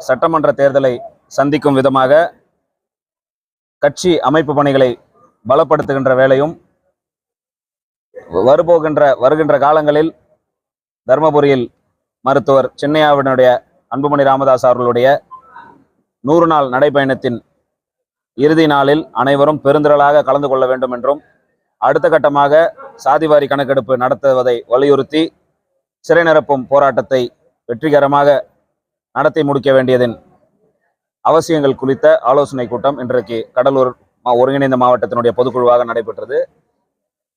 சட்டமன்ற தேர்தலை சந்திக்கும் விதமாக கட்சி அமைப்பு பணிகளை பலப்படுத்துகின்ற வேலையும் வருபோகின்ற வருகின்ற காலங்களில் தர்மபுரியில் மருத்துவர் சின்னையாவினுடைய அன்புமணி ராமதாஸ் அவர்களுடைய நூறு நாள் நடைப்பயணத்தின் இறுதி நாளில் அனைவரும் பெருந்திரளாக கலந்து கொள்ள வேண்டும் என்றும் அடுத்த கட்டமாக சாதிவாரி கணக்கெடுப்பு நடத்துவதை வலியுறுத்தி சிறை நிரப்பும் போராட்டத்தை வெற்றிகரமாக நடத்தி முடிக்க வேண்டியதன் அவசியங்கள் குறித்த ஆலோசனை கூட்டம் இன்றைக்கு கடலூர் மா- ஒருங்கிணைந்த மாவட்டத்தினுடைய பொதுக்குழுவாக நடைபெற்றது.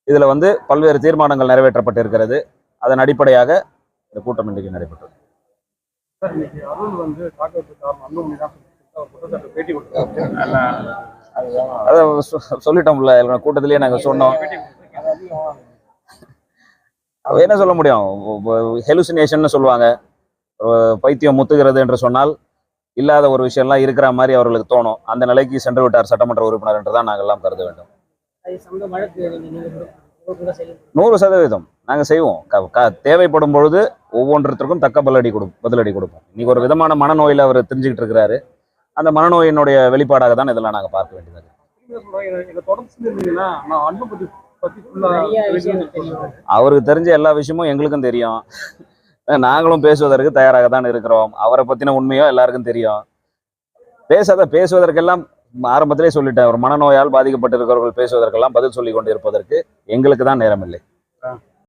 இதில் வந்து பல்வேறு தீர்மானங்கள் நிறைவேற்றப்பட்டிருக்கிறது. அதன் அடிப்படையாக இந்த கூட்டம் இன்றைக்கு நடைபெற்றது. அதை சொல்லிட்டோம்ல கூட்டத்திலேயே நாங்கள் சொன்னோம். என்ன சொல்ல முடியும்? ஹெலுசினேஷன் சொல்லுவாங்க. பைத்தியம் முத்துகிறது என்று சொன்னால் இல்லாத ஒரு விஷயம்லாம் இருக்கிற மாதிரி அவர்களுக்கு தோணும். அந்த நிலைக்கு சென்று விட்டார் சட்டமன்ற உறுப்பினர் என்று தான் நாங்கள் எல்லாம் கருத வேண்டும். நூறு சதவீதம் நாங்கள் செய்வோம். தேவைப்படும் பொழுது ஒவ்வொன்றிற்கும் தக்க பதிலடி கொடு பதிலடி கொடுப்போம். இன்னைக்கு ஒரு விதமான மனநோயில் அவர் தெரிஞ்சுக்கிட்டு இருக்கிறாரு. அந்த மனநோயினுடைய வெளிப்பாடாக தான் இதெல்லாம் நாங்கள் பார்க்க வேண்டியது அவருக்கு தெரிஞ்ச எல்லா விஷயமும் எங்களுக்கும் தெரியும். நாங்களும் பேசுவதற்கு தயாராக தான் இருக்கிறோம். அவரை பற்றின உண்மையோ எல்லாருக்கும் தெரியும். பேசாத பேசுவதற்கெல்லாம் ஆரம்பத்திலே சொல்லிட்டேன். ஒரு மனநோயால் பாதிக்கப்பட்டிருக்கிறவர்கள் பேசுவதற்கெல்லாம் பதில் சொல்லி கொண்டு இருப்பதற்கு எங்களுக்கு தான் நேரம் இல்லை